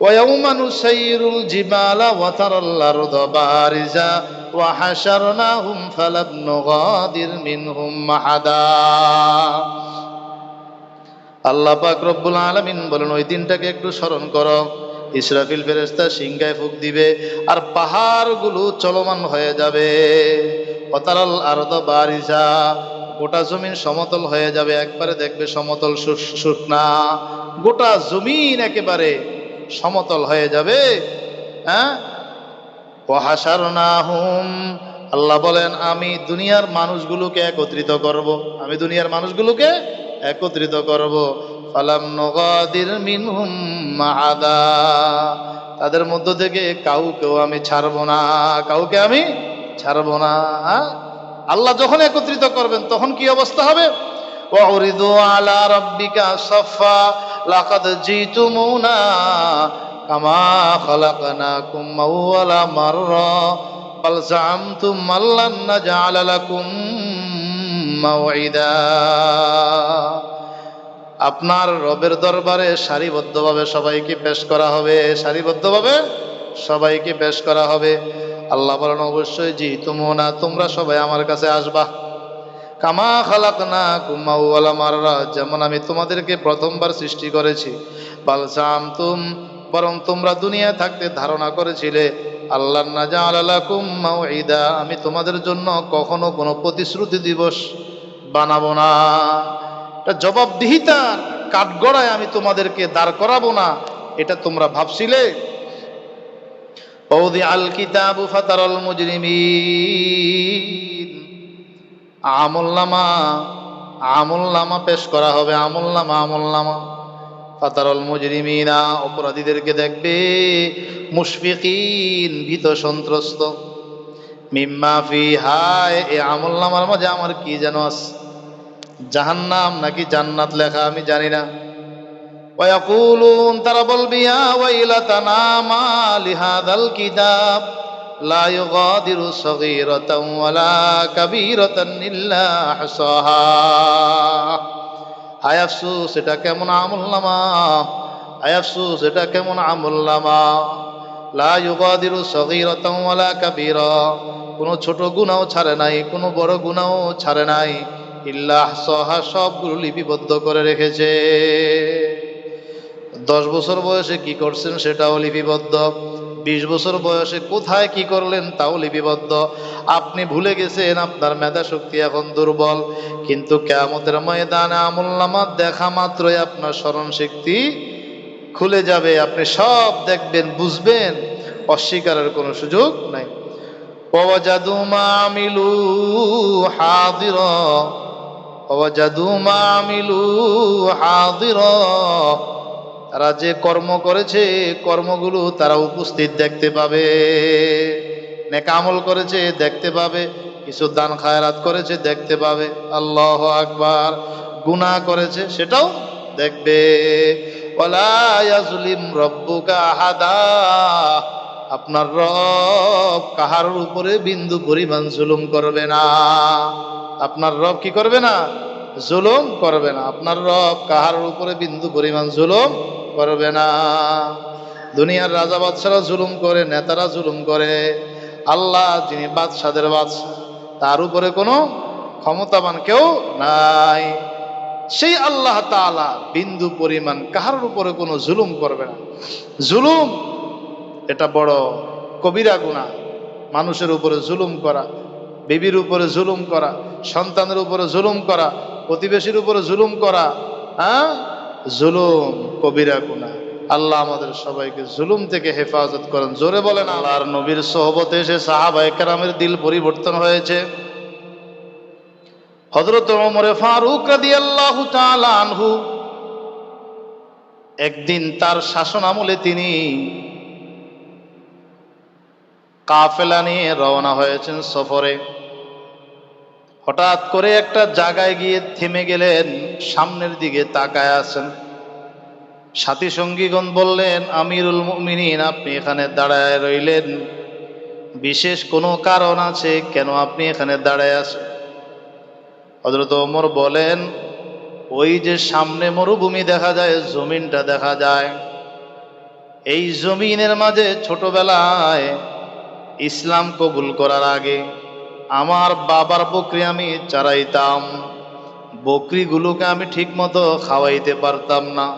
ويوم نسير الجبال وترى الأرض بارزة وحشرناهم فلم نغادر منهم أحدا আল্লাহ পাক রব্বুল আলামিন বলেন ওই দিনটাকে একটু স্মরণ করো ইসরাফিল ফেরেস্তা সিংহায় ফুক দিবে আর পাহাড়গুলো চলমান হয়ে যাবে অতারাল আরদ বারিসা গোটা জমিন সমতল হয়ে যাবে একবারে দেখবে সমতল শুষ- শুকনা গোটা জমিন একেবারে সমতল হয়ে যাবে। হ্যাঁ? হুম আল্লাহ বলেন, আমি দুনিয়ার মানুষগুলোকে একত্রিত করব। আমি দুনিয়ার মানুষগুলোকে একত্রিত করব। ফালাম নগাদির মিনহুম আদা তাদের মধ্য থেকে কাউকেও আমি ছাড়ব না। কাউকে আমি ছাড়ব না। আল্লাহ যখন একত্রিত করবেন, তখন কি অবস্থা হবে? আলা রব্বিকা সফা লাকাদ জিতুমুনা কামা খালাকনাকুম আউওয়ালা মাররা, বাল জামতুম আল্লান নাজআল লাকুম মাউইদা আপনার রবের দরবারে সারিবদ্ধভাবে সবাইকে পেশ করা হবে, সারিবদ্ধভাবে সবাইকে পেশ করা হবে। আল্লাহ বলেন, অবশ্যই জি তুমো না তোমরা সবাই আমার কাছে আসবা। কামা খালাক না কুমাউলা মাররা, যেমন আমি তোমাদেরকে প্রথমবার সৃষ্টি করেছি। বালসাম তুম বরং তোমরা দুনিয়া থাকতে ধারণা করেছিলে, আল্লাহ না জালাকুম মাউইদা আমি তোমাদের জন্য কখনো কোনো প্রতিশ্রুতি দিবস বানাবো না। এটা জবাবদিহিতার কাঠগড়ায় আমি তোমাদেরকে দাঁড় করাবো না, এটা তোমরা ভাবছিলে? ওদি আল কিতাবু ফাতারাল মুজরিমিন। আমল্লামা আমল্লামা পেশ করা হবে, আমল্লামা আমল্লামা। ফাতারল মুজরিমিনা, অপরাধীদেরকে দেখবে, মুশফিকিন, ভীত সন্ত্রস্ত। মিম্মাফি হায় এ আমল্লামার মাঝে আমার কি যেন আছে? জাহান্নাম নাকি জান্নাত লেখা আমি জানি না। তারা বলবি কিতাব। لا يغادر صغيرة ولا كبيرة إلا أحصاها হায় আফসুস এটা কেমন আমল নামা হায় আফসুস এটা কেমন আমল নামা লা ইউগাদিরু সগীরাতাও ওয়ালা কাবীরা কোনো ছোট গুনাহও ছাড়ে নাই কোনো বড় গুনাহও ছাড়ে নাই ইল্লা আহসাহা সবগুলো লিপিবদ্ধ করে রেখেছে দশ বছর বয়সে কি করছেন সেটাও লিপিবদ্ধ বিশ বছর বয়সে কোথায় কি করলেন তাও লিপিবদ্ধ। আপনি ভুলে গেছেন, আপনার মেধা শক্তি এখন দুর্বল। কিন্তু কেয়ামতের ময়দানে আমুল্লামাত দেখা মাত্রই আপনার স্মরণ শক্তি খুলে যাবে। আপনি সব দেখবেন, বুঝবেন, অস্বীকারের কোনো সুযোগ নাই। ওয়াজাদু মা আমিলু হাদিরা, ওয়াজাদু মা আমিলু হাদিরা। তারা যে কর্ম করেছে, কর্মগুলো তারা উপস্থিত দেখতে পাবে। নেক আমল করেছে, দেখতে পাবে। কিছু দান খায়রাত করেছে, দেখতে পাবে। আল্লাহ আকবার। গুনাহ করেছে, সেটাও দেখবে। আপনার রব কাহার উপরে বিন্দু পরিমাণ জুলুম করবে না। আপনার রব কি করবে না? জুলুম করবে না। আপনার রব কাহার উপরে বিন্দু পরিমাণ জুলুম করবে না। দুনিয়ার রাজা বাদশারা জুলুম করে, নেতারা জুলুম করে। আল্লাহ যিনি বাদশাদের বাদশাহ, তার উপরে কোনো ক্ষমতাবান কেউ নাই। সেই আল্লাহ তাআলা বিন্দু পরিমাণ কাহার উপরে কোনো জুলুম করবে না। জুলুম, এটা বড় কবিরা গুণা মানুষের উপরে জুলুম করা, বিবির উপরে জুলুম করা, সন্তানের উপরে জুলুম করা, প্রতিবেশীর উপরে জুলুম করা হ্যাঁ? জুলুম, কবিরা গুণা আল্লাহ আমাদের সবাইকে জুলুম থেকে হেফাজত করেন। জোরে বলেন আল্লাহর নবীর সহবতে এসে কেরামের দিল পরিবর্তন হয়েছে। আনহু একদিন তার শাসন আমলে তিনি কাফেলা নিয়ে রওনা হয়েছেন সফরে। হঠাৎ করে একটা জায়গায় গিয়ে থেমে গেলেন, সামনের দিকে তাকায় আছেন। সাথী সঙ্গীগণ বললেন, আমিরুল মুমিনিন, আপনি এখানে দাঁড়ায় রইলেন। বিশেষ কোনো কারণ আছে কেন আপনি এখানে দাঁড়ায় আছেন? হজরত ওমর বলেন, ওই যে সামনে মরুভূমি দেখা যায়, জমিনটা দেখা যায়। এই জমিনের মাঝে ছোটবেলায় ইসলাম কবুল করার আগে আমার বাবার বকরি আমি চারাইতাম। বকরিগুলোকে আমি ঠিক মতো খাওয়াইতে পারতাম না।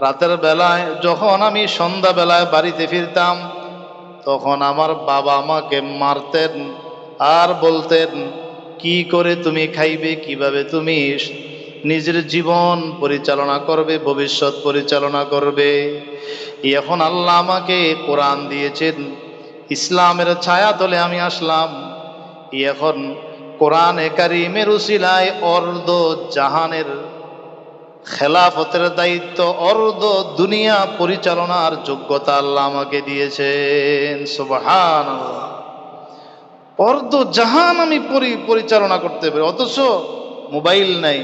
রাতের বেলায়, যখন আমি সন্ধ্যা বেলায় বাড়িতে ফিরতাম, তখন আমার বাবা আমাকে মারতেন আর বলতেন, কি করে তুমি খাইবে, কীভাবে তুমি নিজের জীবন পরিচালনা করবে, ভবিষ্যৎ পরিচালনা করবে? এখন আল্লাহ আমাকে কোরআন দিয়েছেন। ইসলামের ছায়া তলে আমি আসলাম। এখন কোরআনে কারিমের উসিলায় অর্ধ জাহানের খেলাফতের দায়িত্ব, অর্ধ দুনিয়া পরিচালনার যোগ্যতা আল্লাহ আমাকে দিয়েছেন। সুবহান অর্ধ জাহান আমি পরি, পরিচালনা করতে পারি, অথচ মোবাইল নাই,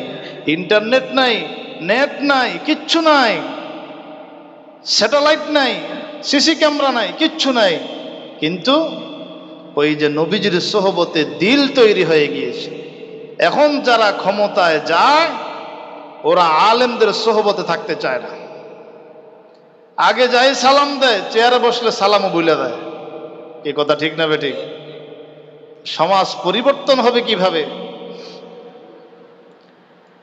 ইন্টারনেট নাই, নেট নাই, কিচ্ছু নাই, স্যাটেলাইট নাই, সিসি ক্যামেরা নাই, কিচ্ছু নাই। কিন্তু ওই যে নবীজির সোহবতে দিল তৈরি হয়ে গিয়েছে। এখন যারা ক্ষমতায় যায়, ওরা আলেমদের সোহবতে থাকতে চায় না। আগে যাই সালাম দেয়, চেয়ারে বসলে সালামও বুলে দেয়। কি কথা ঠিক না বেঠিক? সমাজ পরিবর্তন হবে কীভাবে?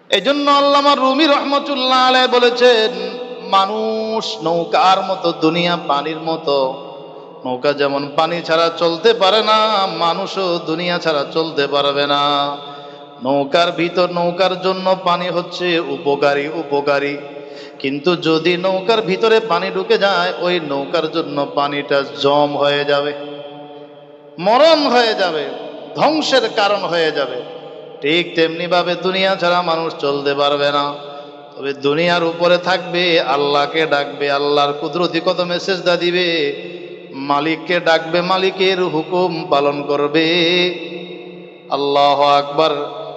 এই জন্য আল্লামা রুমি রহমতুল্লাহ আলাই বলেছেন, মানুষ নৌকার মতো, দুনিয়া পানির মতো নৌকা যেমন পানি ছাড়া চলতে পারে না, মানুষও দুনিয়া ছাড়া চলতে পারবে না। নৌকার ভিতর নৌকার জন্য পানি হচ্ছে উপকারী উপকারী। কিন্তু যদি নৌকার ভিতরে পানি ঢুকে যায়, ওই নৌকার জন্য পানিটা জম হয়ে যাবে, মরণ হয়ে যাবে, ধ্বংসের কারণ হয়ে যাবে। ঠিক তেমনি ভাবে দুনিয়া ছাড়া মানুষ চলতে পারবে না। তবে দুনিয়ার উপরে থাকবে, আল্লাহকে ডাকবে, আল্লাহর কুদরতি কত মেসেজ দা দিবে। মালিককে ডাকবে, মালিকের হুকুম পালন করবে। আল্লাহ আকবার,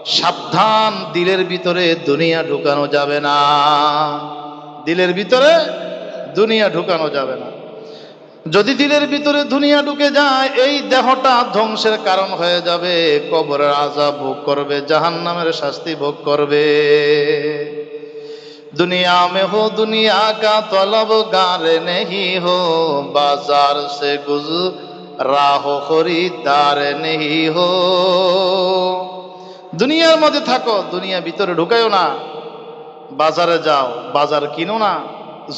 সাবধান, দিলের ভিতরে দুনিয়া ঢুকানো যাবে না। দিলের ভিতরে দুনিয়া ঢুকানো যাবে না। যদি দিলের ভিতরে দুনিয়া ঢুকে যায়, এই দেহটা ধ্বংসের কারণ হয়ে যাবে। কবরের আজাব ভোগ করবে জাহান নামের শাস্তি ভোগ করবে। দুনিয়া में हो दुनिया का तलब गार नहीं हो बाजार से गुज রাহো খরিদার নেহি হো। দুনিয়ার মধ্যে থাকো, দুনিয়া ভিতরে ঢুকায়ও না। বাজারে যাও, বাজার কিনো না।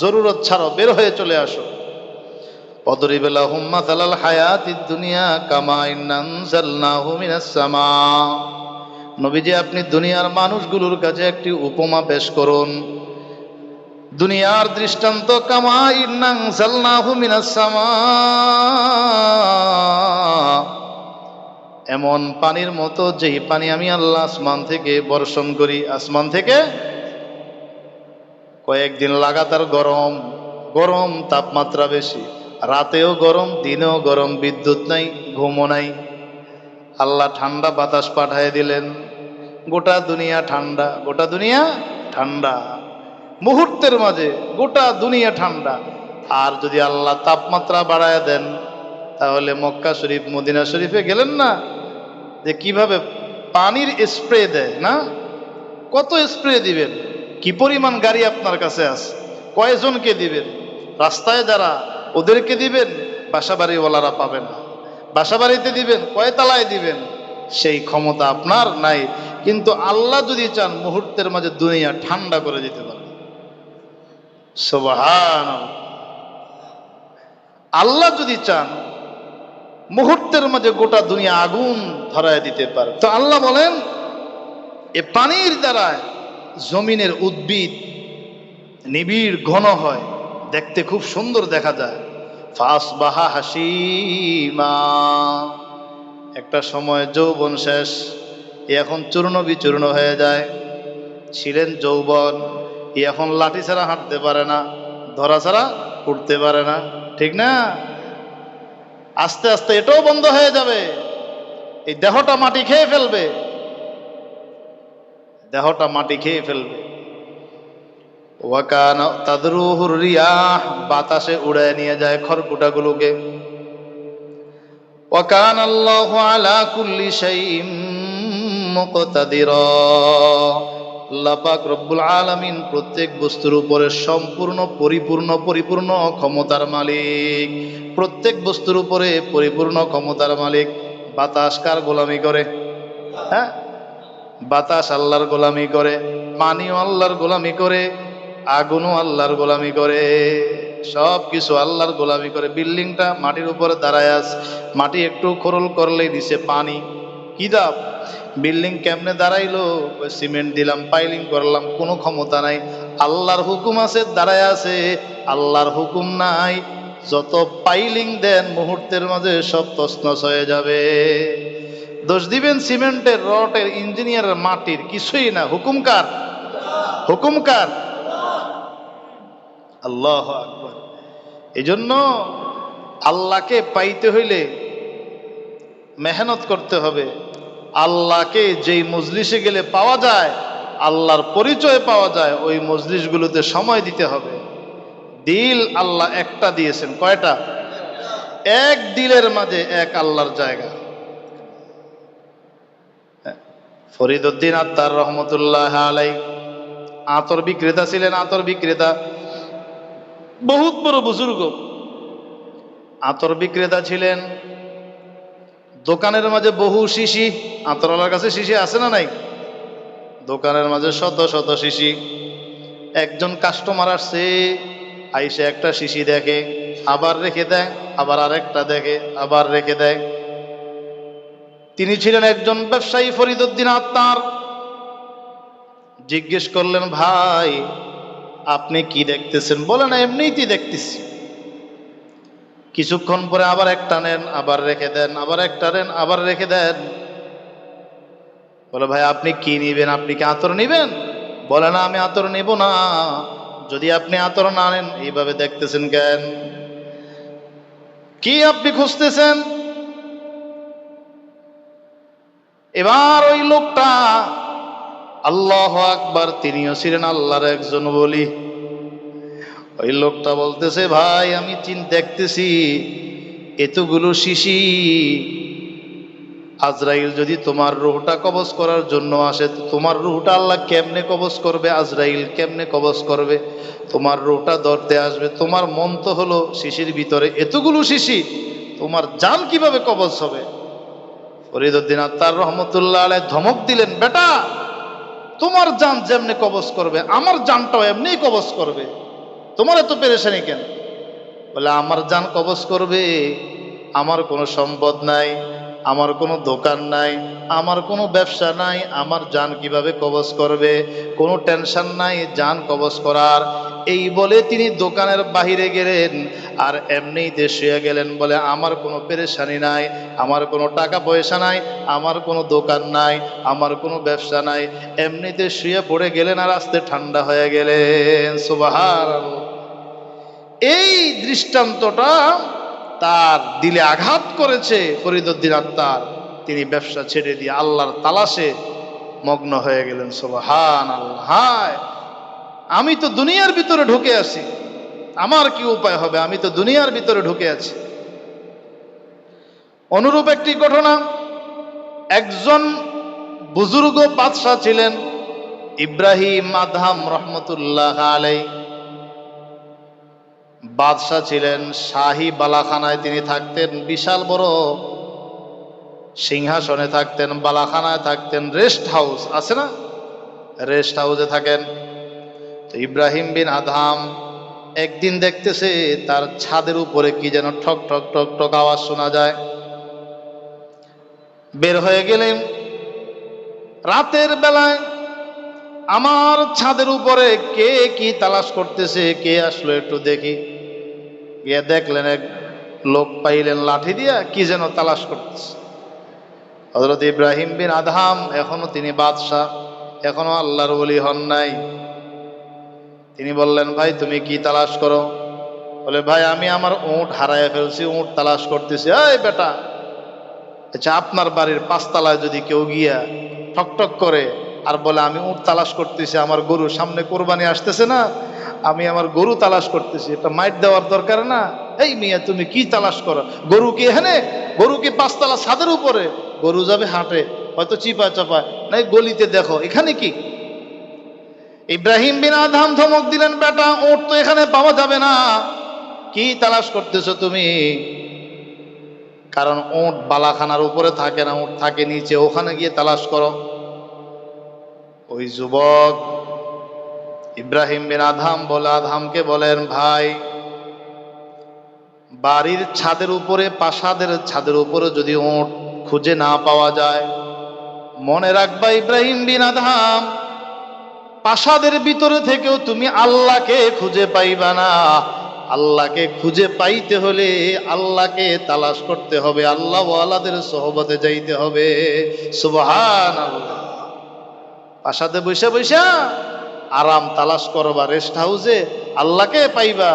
জরুরত ছাড়ো, বের হয়ে চলে আসো। পদরিবেলা হুম্মা তালাল হায়াতি দুনিয়া কামাই নানজাল্লা হুমিনাসমা নবীজি, আপনি দুনিয়ার মানুষগুলোর কাছে একটি উপমা পেশ করুন। দুনিয়ার দৃষ্টান্ত কামা ইন্নাং সাল্লাহু মিনাস সামা। এমন পানির মতো যেই পানি আমি আল্লাহ আসমান থেকে বর্ষণ করি, আসমান থেকে কয়েকদিন লাগাতার গরম গরম তাপমাত্রা বেশি। রাতেও গরম, দিনেও গরম, বিদ্যুৎ নাই, ঘুমও নাই। আল্লাহ ঠান্ডা বাতাস পাঠায় দিলেন। গোটা দুনিয়া ঠান্ডা, গোটা দুনিয়া ঠান্ডা। মুহূর্তের মাঝে গোটা দুনিয়া ঠান্ডা। আর যদি আল্লাহ তাপমাত্রা বাড়ায় দেন, তাহলে মক্কা শরীফ, মদিনা শরীফে গেলেন না? যে কীভাবে পানির স্প্রে দেয়, না? কত স্প্রে দিবেন? কি পরিমাণ গাড়ি আপনার কাছে আছে? কয়জনকে দিবেন? রাস্তায় যারা ওদেরকে দিবেন বাসা বাড়িওয়ালারা পাবেন না। বাসা বাড়িতে দিবেন কয় তালায় দিবেন? সেই ক্ষমতা আপনার নাই। কিন্তু আল্লাহ যদি চান, মুহূর্তের মাঝে দুনিয়া ঠান্ডা করে দিতে পারে সুবহান আল্লাহ যদি চান, মুহূর্তের মাঝে গোটা দুনিয়া আগুন ধরায় দিতে পারে। তো আল্লাহ বলেন, এ পানির দ্বারা জমিনের উদ্ভিদ নিবিড় ঘন হয়, দেখতে খুব সুন্দর দেখা যায়। ফাস বাহা হাসিমা। একটা সময় যৌবন শেষ, এখন চূর্ণ বিচূর্ণ হয়ে যায়। ছিলেন যৌবন এখন লাঠি ছাড়া হাঁটতে পারে না, ধরা ছাড়া উঠতে পারে না, ঠিক না? আস্তে আস্তে এটাও বন্ধ হয়ে যাবে। এই দেহটা মাটি খেয়ে ফেলবে। দেহটা মাটি খেয়ে ফেলবে। ওয়াকান তাদরুহুর বাতাসে উড়ায় নিয়ে যায় খড়কুটাগুলোকে। ওয়াকান আল্লাহু আলা কুল্লি শাইইম মুকতাদিরা। লাপাক রব্বুল আলামিন প্রত্যেক বস্তুর উপরে সম্পূর্ণ, পরিপূর্ণ পরিপূর্ণ ক্ষমতার মালিক। প্রত্যেক বস্তুর উপরে পরিপূর্ণ ক্ষমতার মালিক। বাতাস কার গোলামি করে? হ্যাঁ? বাতাস আল্লাহর গোলামি করে, পানিও আল্লাহর গোলামি করে, আগুনও আল্লাহর গোলামি করে। সব কিছু আল্লাহর গোলামি করে। বিল্ডিংটা মাটির উপরে দাঁড়ায় আছে। মাটি একটু খরল করলেই দিছে পানি। কি দাব বিল্ডিং কেমনে দাঁড়াইলো? সিমেন্ট দিলাম, পাইলিং করলাম, কোনো ক্ষমতা নাই। আল্লাহর হুকুম আছে, দাঁড়ায় আছে, আল্লাহর হুকুম নাই। যত পাইলিং দেন, মুহূর্তের মাঝে সব তছনছ হয়ে যাবে। দোষ দিবেন সিমেন্টের রটের ইঞ্জিনিয়ারের মাটির, কিছুই না। হুকুমকার হুকুমকার আল্লাহ আকবর। এই জন্য আল্লাহকে পাইতে হইলে মেহনত করতে হবে। আল্লাহকে যেই মজলিসে গেলে পাওয়া যায়, আল্লাহর পরিচয় পাওয়া যায়, ওই মজলিসগুলোতে সময় দিতে হবে। দিল আল্লাহ একটা দিয়েছেন, কয়টা? এক দিলের মাঝে এক আল্লাহর জায়গা। ফরিদুদ্দিন আত্মার রহমতুল্লাহ আলাই আতর বিক্রেতা ছিলেন, আতর বিক্রেতা। বহুত বড় বুজুর্গ। আতর বিক্রেতা ছিলেন দোকানের মাঝে বহু শিশি। আতরওয়ালার কাছে শিশি আছে না নাই? দোকানের মাঝে শত শত শিশি। একজন কাস্টমার আসছে, আইসে একটা শিশি দেখে, আবার রেখে দেয়, আবার আরেকটা দেখে, আবার রেখে দেয়। তিনি ছিলেন একজন ব্যবসায়ী ফরিদুদ্দিন আত্মার জিজ্ঞেস করলেন, ভাই, আপনি কি দেখতেছেন? বলেন এমনিই দেখতেছি। কিছুক্ষণ পরে আবার একটা নেন, আবার রেখে দেন, আবার একটা নেন, আবার রেখে দেন। বলে, ভাই, আপনি কি নিবেন? আপনি কি আতর নিবেন? বলে, না, আমি আতর নেব না। যদি আপনি আতর না নেন, এইভাবে দেখতেছেন কেন? কি আপনি খুঁজতেছেন? এবার ওই লোকটা, আল্লাহ আকবার, তিনিও ছিলেন আল্লাহর একজন বলি ওই লোকটা বলতেছে, ভাই, আমি চিন দেখতেছি এতগুলো শিশি। আজরাইল যদি তোমার রুহটা কবজ করার জন্য আসে, তো তোমার রুহটা আল্লাহ কেমনে কবজ করবে? আজরাইল কেমনে কবজ করবে? তোমার রুহটা ধরতে আসবে। তোমার মন তো হলো শিশির ভিতরে। এতগুলো শিশি, তোমার জান কীভাবে কবজ হবে? ফরিদুদ্দিন আত্মার রহমতুল্লাহ আলাই ধমক দিলেন, বেটা, তোমার জান যেমনি কবজ করবে, আমার জানটাও এমনি কবজ করবে। তোমার এত পেরেশানি কেন? বলে, আমার জান কবজ করবে, আমার কোনো সম্পদ নাই, আমার কোনো দোকান নাই, আমার কোনো ব্যবসা নাই, আমার জান কীভাবে কবজ করবে, কোনো টেনশন নাই জান কবজ করার। এই বলে তিনি দোকানের বাহিরে গেলেন, আর এমনিতে শুয়ে গেলেন বলে, আমার কোনো পেরেশানি নাই, আমার কোনো টাকা পয়সা নাই, আমার কোনো দোকান নাই, আমার কোনো ব্যবসা নাই। এমনিতে শুয়ে পড়ে গেলেন আর আস্তে ঠান্ডা হয়ে গেলেন। সুবাহার এই দৃষ্টান্তটা তার দিলে আঘাত করেছে ফরিদুদ্দিন আত্মার তিনি ব্যবসা ছেড়ে দিয়ে আল্লাহর তালাশে মগ্ন হয়ে গেলেন। সুবাহান আল্লাহ হায়, আমি তো দুনিয়ার ভিতরে ঢুকে আছি। আমার কি উপায় হবে? আমি তো দুনিয়ার ভিতরে ঢুকে আছি। অনুরূপ একটি ঘটনা, একজন বুজুর্গ বাদশাহ ছিলেন ইব্রাহিম আদহাম রহমতুল্লাহ আলাই বাদশাহ ছিলেন শাহী বালাখানায় তিনি থাকতেন বিশাল বড়। সিংহাসনে থাকতেন, বালাখানায় থাকতেন, রেস্ট হাউস, আছে না? রেস্ট হাউসে থাকেন। ইব্রাহিম বিন আধাম একদিন দেখতেছে তার ছাদের উপরে কি যেন ঠক ঠক ঠক ঠক আওয়াজ শোনা যায়। বের হয়ে গেলেন। রাতের বেলায় আমার ছাদের উপরে কে কি তালাশ করতেছে, কে আসলো একটু দেখি। গিয়ে দেখলেন এক লোক পাইলেন লাঠি দিয়া, কি যেন তালাশ করতেছে। হজরত ইব্রাহিম বিন আদহাম, এখনও তিনি বাদশাহ, এখনও আল্লাহর বলি হন নাই। তিনি বললেন, ভাই, তুমি কি তালাশ করো? বলে, ভাই, আমি আমার উঁট হারায় ফেলছি, উঁট তালাশ করতেছি। এই বেটা আচ্ছা আপনার বাড়ির পাঁচতলায় যদি কেউ গিয়া ঠকঠক করে, আর বলে, আমি উঁট তালাশ করতেছি, আমার গরু সামনে কোরবানি আসতেছে না আমি আমার গরু তালাশ করতেছি। এটা মাইট দেওয়ার দরকার না। এই মিয়া, তুমি কি তালাশ করো? গরু কি এখানে? গরু কি পাঁচতলা ছাদের উপরে? গরু যাবে হাঁটে, হয়তো চিপা চাপা নাই, গলিতে দেখো, এখানে কি? ইব্রাহিম বিন আধাম ধমক দিলেন, বেটা, ওট তো এখানে পাওয়া যাবে না। কি তালাশ করতেছো তুমি? কারণ ওট বালাখানার উপরে থাকে না, ওট থাকে নিচে। ওখানে গিয়ে তালাশ করো। ওই যুবক ইব্রাহিম বিন আধাম বলে আধামকে বলেন, ভাই, বাড়ির ছাদের উপরে, প্রাসাদের ছাদের উপরে যদি ওট খুঁজে না পাওয়া যায়, মনে রাখবা ইব্রাহিম বিন আধাম প্রাসাদের ভিতরে থেকেও তুমি আল্লাহকে খুঁজে পাইবা না। আল্লাহকে খুঁজে পাইতে হলে আল্লাহকে তালাশ করতে হবে, আল্লাহ আল্লাদের সহবতে যাইতে হবে। সুবহান আল্লাহ প্রাসাদে বসে বসে আরাম তালাশ করবা রেস্ট হাউসে আল্লাহকে পাইবা।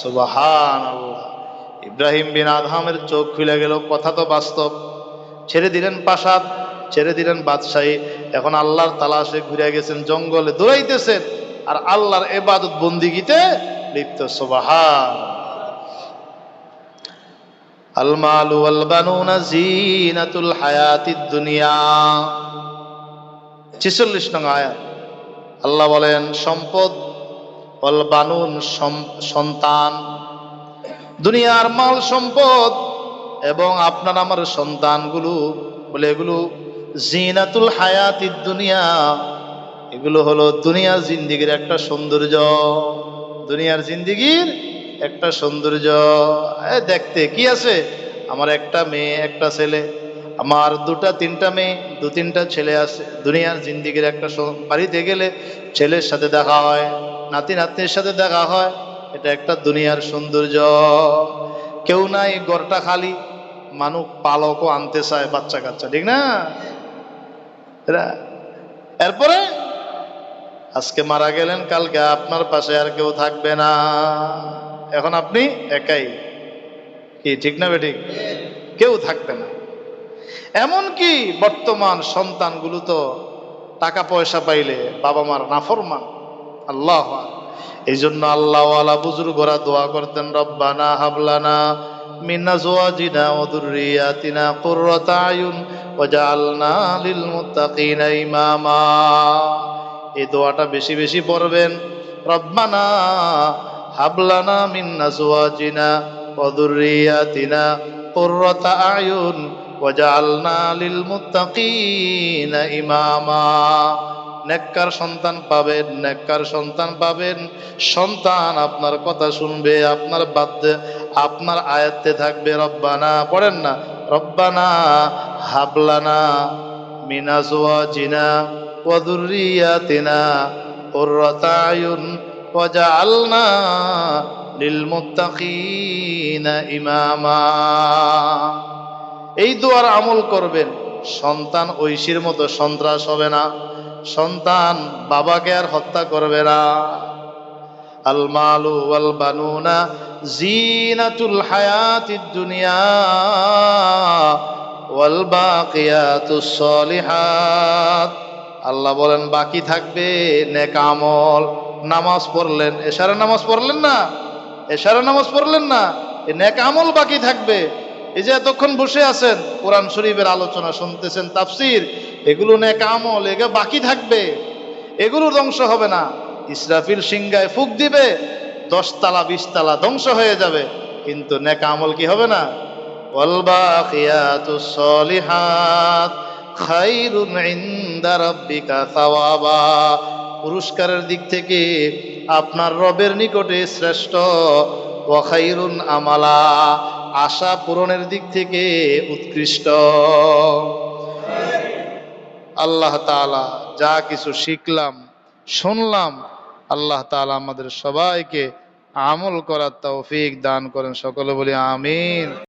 সুবহান আল্লাহ ইব্রাহিম বিন আদহামের চোখ খুলে গেল, কথা তো বাস্তব। ছেড়ে দিলেন প্রাসাদ, ছেড়ে দিলেন বাদশাহী। এখন আল্লাহর তালাশে ঘুরে গেছেন, জঙ্গলে দৌড়াইতেছেন। আর আল্লাহর এবাদত বন্দিগিতে লিপ্ত সুবহান ওয়াল বানুনা জিনাতুল হায়াতিদ দুনিয়া। 46 নং আয়াত। আল্লাহ বলেন, সম্পদ, ওয়াল বানুন সন্তান। দুনিয়ার মাল সম্পদ এবং আপনার আমার সন্তানগুলো, বলে এগুলো জিনাতুল হায়াতিদ দুনিয়া। এগুলো হলো দুনিয়ার জিন্দিগির একটা সৌন্দর্য। দুনিয়ার জিন্দিগির একটা সৌন্দর্য। দেখতে কি আছে? আমার একটা মেয়ে, একটা ছেলে। আমার দুটা, তিনটা মেয়ে, দু তিনটা ছেলে আছে। দুনিয়ার জিন্দিগির একটা বাড়িতে গেলে ছেলের সাথে দেখা হয়, নাতি, নাতনির সাথে দেখা হয়। এটা একটা দুনিয়ার সৌন্দর্য। কেউ নাই, ঘরটা খালি। মানুষ পালকও আনতে চায় বাচ্চা কাচ্চা, ঠিক না? এরা- এরপরে আজকে মারা গেলেন, কালকে আপনার পাশে আর কেউ থাকবে না। এখন আপনি একাই। কি, ঠিক না বেঠিক? কেউ থাকবে না। এমনকি বর্তমান সন্তানগুলো তো টাকা পয়সা পাইলে বাবা মার নাফরমান। আল্লাহ এই জন্য আল্লাহওয়ালা বুজুর্গরা দোয়া করতেন, রব্বানা হাবলানা মিন্না জোয়াজিনা এই দোয়াটা বেশি বেশি পড়বেন হাবলানা আয়ুন ওয়াজআলনা লিল মুত্তাকিনা ইমামা নেককার সন্তান পাবেন, নেককার সন্তান পাবেন। সন্তান আপনার কথা শুনবে, আপনার বাদ্যে আপনার আয়াত্তে থাকবে, রব্বানা, পড়েন না, রব্বানা হাবলানা মিনাজওয়াজিনা ওয়াদুররিয়াতিনা কুররাতা আয়ুন ওয়াজআলনা লিলমুত্তাকিনা ইমামা। এই দোয়ার আমল করবেন। সন্তান ঐশীর মতো সন্ত্রাস হবে না। সন্তান বাবাকে আর হত্যা করবে না। দুনিয়া ওয়াল সলিহাত। আল্লাহ বলেন, বাকি থাকবে নেক আমল। নামাজ পড়লেন এশারে নামাজ পড়লেন না? এশারে নামাজ পড়লেন না? এ নেক আমল বাকি থাকবে। এই যে এতক্ষণ বসে আছেন, কোরআন শরীফের আলোচনা শুনতেছেন, তাফসির, এগুলো নেক আমল, এগুলো বাকি থাকবে এগুলো ধ্বংস হবে না। ইসরাফিল সিংগায় ফুক দিবে, দশতলা, বিশতলা ধ্বংস হয়ে যাবে, কিন্তু নেক আমল কি হবে না? পুরস্কারের দিক থেকে আপনার রবের নিকটে শ্রেষ্ঠ আমালা। আশা পূরণের দিক থেকে উৎকৃষ্ট। আল্লাহ তালা যা কিছু শিখলাম, শুনলাম, আল্লাহ তালা আমাদের সবাইকে আমল করার তৌফিক দান করেন। সকলে বলি আমিন।